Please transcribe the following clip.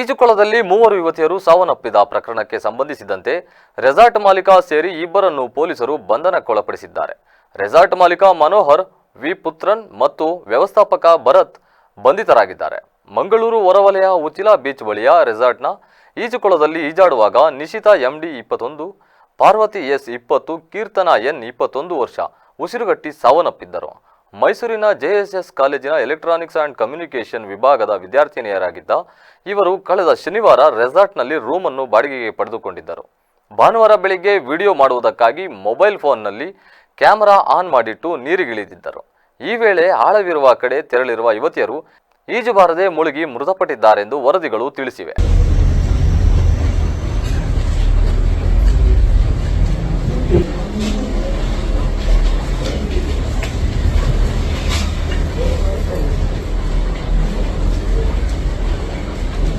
ಈಜುಕೊಳದಲ್ಲಿ ಮೂವರು ಯುವತಿಯರು ಸಾವನ್ನಪ್ಪಿದ ಪ್ರಕರಣಕ್ಕೆ ಸಂಬಂಧಿಸಿದಂತೆ ರೆಸಾರ್ಟ್ ಮಾಲೀಕ ಸೇರಿ ಇಬ್ಬರನ್ನು ಪೊಲೀಸರು ಬಂಧನಕ್ಕೊಳಪಡಿಸಿದ್ದಾರೆ. ರೆಸಾರ್ಟ್ ಮಾಲೀಕ ಮನೋಹರ್, ವಿ. ಪುತ್ರನ್ ಮತ್ತು ವ್ಯವಸ್ಥಾಪಕ ಭರತ್ ಬಂಧಿತರಾಗಿದ್ದಾರೆ. ಮಂಗಳೂರು ಹೊರವಲಯ ಉಚಿಲಾ ಬೀಚ್ ಬಳಿಯ ರೆಸಾರ್ಟ್ನ ಈಜುಕೊಳದಲ್ಲಿ ಈಜಾಡುವಾಗ ನಿಶಿತಾ, ಎಂಡಿ ಇಪ್ಪತ್ತೊಂದು, ಪಾರ್ವತಿ ಎಸ್ ಇಪ್ಪತ್ತು, ಕೀರ್ತನ ಎನ್ ಇಪ್ಪತ್ತೊಂದು ವರ್ಷ ಉಸಿರುಗಟ್ಟಿ ಸಾವನ್ನಪ್ಪಿದ್ದರು. ಮೈಸೂರಿನ ಜೆಎಸ್ಎಸ್ ಕಾಲೇಜಿನ ಎಲೆಕ್ಟ್ರಾನಿಕ್ಸ್ ಆ್ಯಂಡ್ ಕಮ್ಯುನಿಕೇಷನ್ ವಿಭಾಗದ ವಿದ್ಯಾರ್ಥಿನಿಯರಾಗಿದ್ದ ಇವರು ಕಳೆದ ಶನಿವಾರ ರೆಸಾರ್ಟ್ನಲ್ಲಿ ರೂಮನ್ನು ಬಾಡಿಗೆಗೆ ಪಡೆದುಕೊಂಡಿದ್ದರು. ಭಾನುವಾರ ಬೆಳಿಗ್ಗೆ ವಿಡಿಯೋ ಮಾಡುವುದಕ್ಕಾಗಿ ಮೊಬೈಲ್ ಫೋನ್ನಲ್ಲಿ ಕ್ಯಾಮೆರಾ ಆನ್ ಮಾಡಿಟ್ಟು ನೀರಿಗಿಳಿದಿದ್ದರು. ಈ ವೇಳೆ ಆಳವಿರುವ ಕಡೆ ತೆರಳಿರುವ ಯುವತಿಯರು ಈಜು ಬಾರದೆ ಮುಳುಗಿ ಮೃತಪಟ್ಟಿದ್ದಾರೆಂದು ವರದಿಗಳು ತಿಳಿಸಿವೆ.